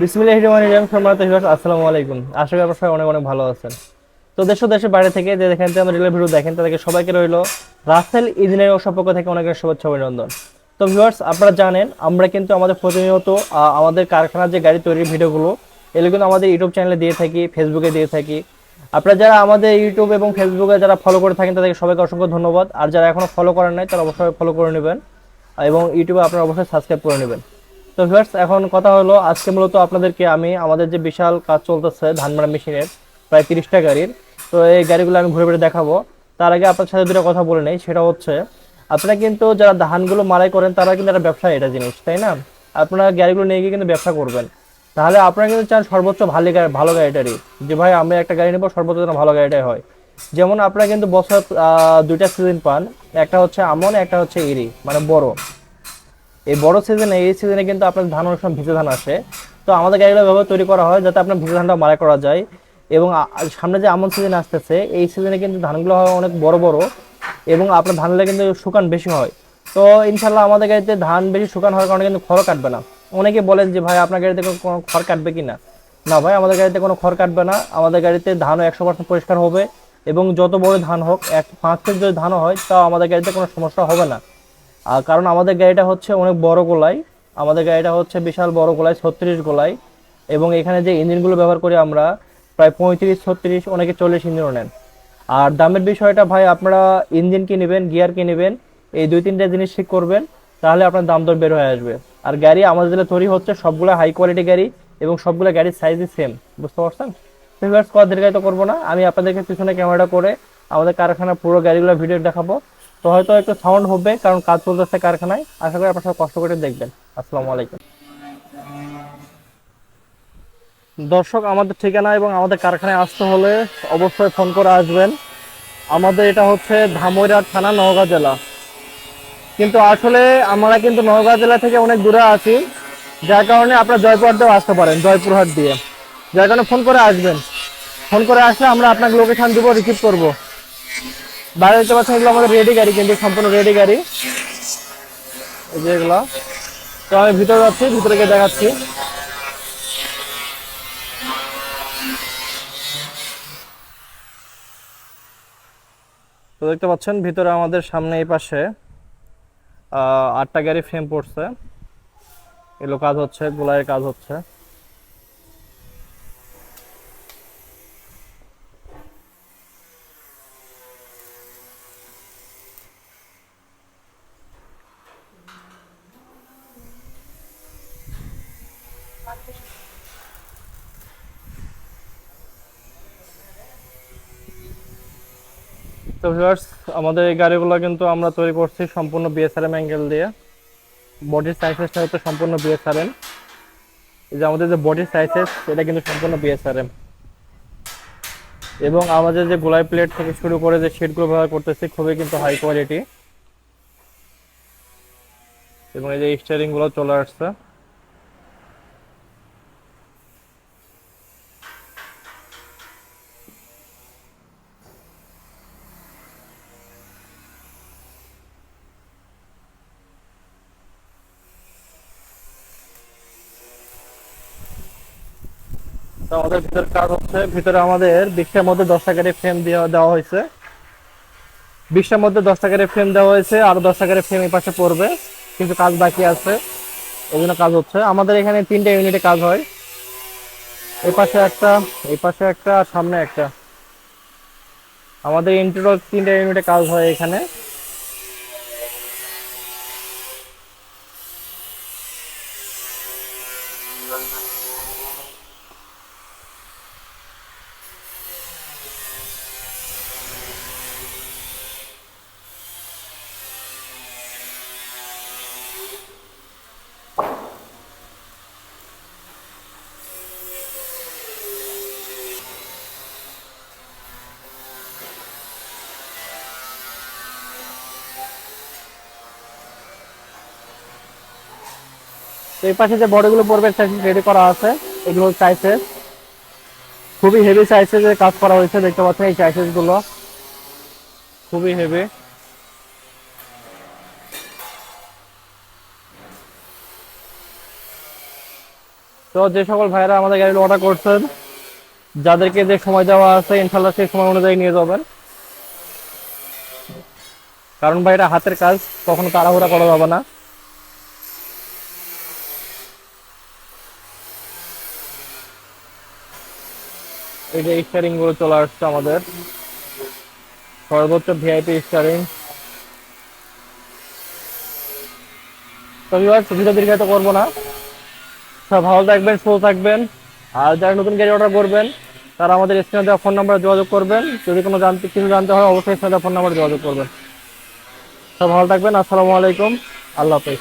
বিসমিল্লাহির রহমানির রহিম, সম্মানিত ভিউয়ার্স, আসসালামু আলাইকুম। আশা করি আপনারা অনেক অনেক ভালো আছেন। তো দেশ দেশের বাইরে থেকে যে থেকে আমার রেগুলার ভিডিও দেখেন, তাদেরকে সবাইকে রইল রাসেল ইঞ্জিনিয়ারিং সম্পর্ক থেকে অনেক শুভেচ্ছা অভিনন্দন। তো ভিউয়ার্স, আপনারা জানেন, আমরা কিন্তু আমাদের প্রতিনিয়ত আমাদের কারখানার যে গাড়ি তৈরির ভিডিওগুলো, এগুলো কিন্তু আমাদের ইউটিউব চ্যানেলে দিয়ে থাকি, ফেসবুকে দিয়ে থাকি। আপনারা যারা আমাদের ইউটিউব এবং ফেসবুকে যারা ফলো করে থাকেন, তাদেরকে সবাইকে অসংখ্য ধন্যবাদ। আর যারা এখনও ফলো করেন নাই, তারা অবশ্যই ফলো করে নেবেন। এবং ইউটিউবে আপনারা অবশ্যই সাবস্ক্রাইব করে নেবেন। তো ভিউয়ার্স এখন কথা হলো, আজকে মূলত আপনাদেরকে আমি আমাদের যে বিশাল কাজ চলতেছে ধান মারা মেশিনের, প্রায় তিরিশটা গাড়ির, তো এই গাড়িগুলো আমি ঘুরে ঘুরে দেখাবো। তার আগে আপনার সাথে দুটো কথা বলে নেই, সেটা হচ্ছে, আপনারা কিন্তু যারা ধানগুলো মারাই করেন, তারা কিন্তু একটা ব্যবসা এটা জিনিস, তাই না? আপনারা গাড়িগুলো নিয়ে গিয়ে কিন্তু ব্যবসা করবেন। তাহলে আপনারা কিন্তু চান সর্বোচ্চ ভালো গাড়ি, ভালো গাড়িটারই। যে ভাই, আমি একটা গাড়ি নেব, সর্বোচ্চ যেন ভালো গাড়িটাই হয়। যেমন আপনারা কিন্তু বছর দুইটা সিজন পান, একটা হচ্ছে আমন, একটা হচ্ছে ইরি মানে বড়। এই বড় সিজনে এই সিজনে কিন্তু আপনার ধান অনেক সময় ভিজে ধান আসে। তো আমাদের গাড়িগুলো ব্যবহার তৈরি করা হয় যাতে আপনার ভিজে ধানটা মারা করা যায়। এবং সামনে যে আমন সিজন আসতেছে, এই সিজনে কিন্তু ধানগুলো হয় অনেক বড় বড় এবং আপনার ধানগুলো কিন্তু শুকান বেশি হয়। তো ইনশাল্লাহ আমাদের গাড়িতে ধান বেশি শুকান হওয়ার কারণে কিন্তু খড় কাটবে না। অনেকে বলেন যে, ভাই, আপনার গাড়িতে কোনো খড় কাটবে কি না? না ভাই, আমাদের গাড়িতে কোনো খড় কাটবে না। আমাদের গাড়িতে ধানও একশো পার্সেন্ট পরিষ্কার হবে এবং যত বড় ধান হোক, এক পাঁচ কেজি যদি ধানও হয়, তাও আমাদের গাড়িতে কোনো সমস্যা হবে না। আর কারণ আমাদের গাড়িটা হচ্ছে অনেক বড় গোলাই। আমাদের গাড়িটা হচ্ছে বিশাল বড় গোলাই, ছত্রিশ গোলাই। এবং এখানে যে ইঞ্জিনগুলো ব্যবহার করি আমরা, প্রায় পঁয়ত্রিশ, ছত্রিশ, অনেকে চল্লিশ ইঞ্জিনও নেন। আর দামের বিষয়টা ভাই, আপনারা ইঞ্জিন কি নেবেন, গিয়ার কি নেবেন, এই দুই তিনটা জিনিস ঠিক করবেন, তাহলে আপনার দাম দর বের হয়ে আসবে। আর গাড়ি আমাদের যেটা তৈরি হচ্ছে সবগুলো হাই কোয়ালিটি গাড়ি এবং সবগুলো গাড়ির সাইজই সেম বুঝতে পারছেন? ফিভার্স কত দীর্ঘায়িত করব না। আমি আপনাদেরকে পিছনে ক্যামেরাটা করে আমাদের কারখানার পুরো গাড়িগুলো ভিডিও দেখাবো। তো হয়তো একটু সাউন্ড হবে, কারণ কাজ চলতেছে কারখানায়। আশা করি আপনারা সবাই কষ্ট করে দেখবেন। আসসালামু আলাইকুম। দর্শক, আমাদের ঠিকানা এবং আমাদের কারখানায় আসতে হলে অবশ্যই ফোন করে আসবেন। আমাদের এটা হচ্ছে ধামইরহাট থানা, নওগাঁ জেলা। কিন্তু আসলে আমরা কিন্তু নওগাঁ জেলা থেকে অনেক দূরে আছি। যার কারণে আপনারা জয়পুরহাট দিয়েও আসতে পারেন, জয়পুরহাট দিয়ে। যার কারণে ফোন করে আসবেন। ফোন করে আসলে আমরা আপনাকে লোকেশন দিব রিসিভ করব। বাইরে দেখতে পাচ্ছেন এগুলো আমাদের রেডি গাড়ি কিন্তু সম্পূর্ণ রেডি গাড়ি। এই যে এগুলো। তো আমি ভিতরে যাচ্ছি, ভিতরে গিয়ে দেখাচ্ছি। তো দেখতে পাচ্ছেন, ভিতরে আমাদের সামনে এই পাশে আটটা গাড়ি ফ্রেম পড়ছে। এগুলো কাজ হচ্ছে গোলায়ের কাজ হচ্ছে। তো ভিউয়ার্স আমাদের এই গাড়িগুলো কিন্তু আমরা তৈরি করছি সম্পূর্ণ বিএসআরএম অ্যাঙ্গেল দিয়ে। বডির সাইজেসটা হচ্ছে সম্পূর্ণ বিএসআরএম এই যে আমাদের যে বডির সাইজেস এটা কিন্তু সম্পূর্ণ বিএসআরএম এবং আমাদের যে গোলাই প্লেট থেকে শুরু করে যে শিটগুলো ব্যবহার করতেছি, খুবই কিন্তু হাই কোয়ালিটি এবং এই যে স্টিয়ারিংগুলো চলে আসছে। তো আমাদের ভিতরে কাজ হচ্ছে, ভিতরে আমাদের বিশটার মধ্যে দশ টাকার ফ্রেম দেওয়া দেওয়া হয়েছে। বিশটার মধ্যে দশ টাকার ফ্রেম দেওয়া হয়েছে, আর দশ টাকার ফ্রেম এই পাশে পড়বে, কিন্তু কাজ বাকি আছে এই কাজ হচ্ছে। আমাদের এখানে তিনটা ইউনিটে কাজ হয়। এই পাশে একটা, এই পাশে একটা, আর সামনে একটা। আমাদের ইন্টারনাল তিনটা ইউনিটে কাজ হয় এখানে। তো এই পাশে যে বডিগুলো পড়বে রেডি করা আছে। এগুলো সাইজেস খুবই হেভি সাইজের কাজ করা হয়েছে, দেখতে পাচ্ছেন এই সাইজেসগুলো। খুবই হেভি তো যে সকল ভাইরা আমাদের গাড়ি অর্ডার করছেন, যাদেরকে যে সময় দেওয়া আছে ইনশাল্লাহ সেই সময় অনুযায়ী নিয়ে যাবেন। কারণ ভাই, এটা হাতের কাজ, কখনো তাড়াহুড়া করা যাবে না। এই যে স্টারিংগুলো চলে আসছে আমাদের। সর্বোচ্চ ভিআইপি স্টারিং তো ভিউয়ার্স ভিডিও দীর্ঘায়িত করব না। সব ভালো থাকবেন, সুস্থ থাকবেন। আর যারা নতুন গাড়ি অর্ডার করবেন, তারা আমাদের স্ক্রিনে দেওয়া ফোন নাম্বারে যোগাযোগ করবেন। যদি কোনো জানতে, কিছু জানতে হয়, অবশ্যই স্ক্রিনে দেওয়া ফোন নাম্বারে যোগাযোগ করবেন। সব ভালো থাকবেন, আসসালামু আলাইকুম। আল্লাহ হাফেজ।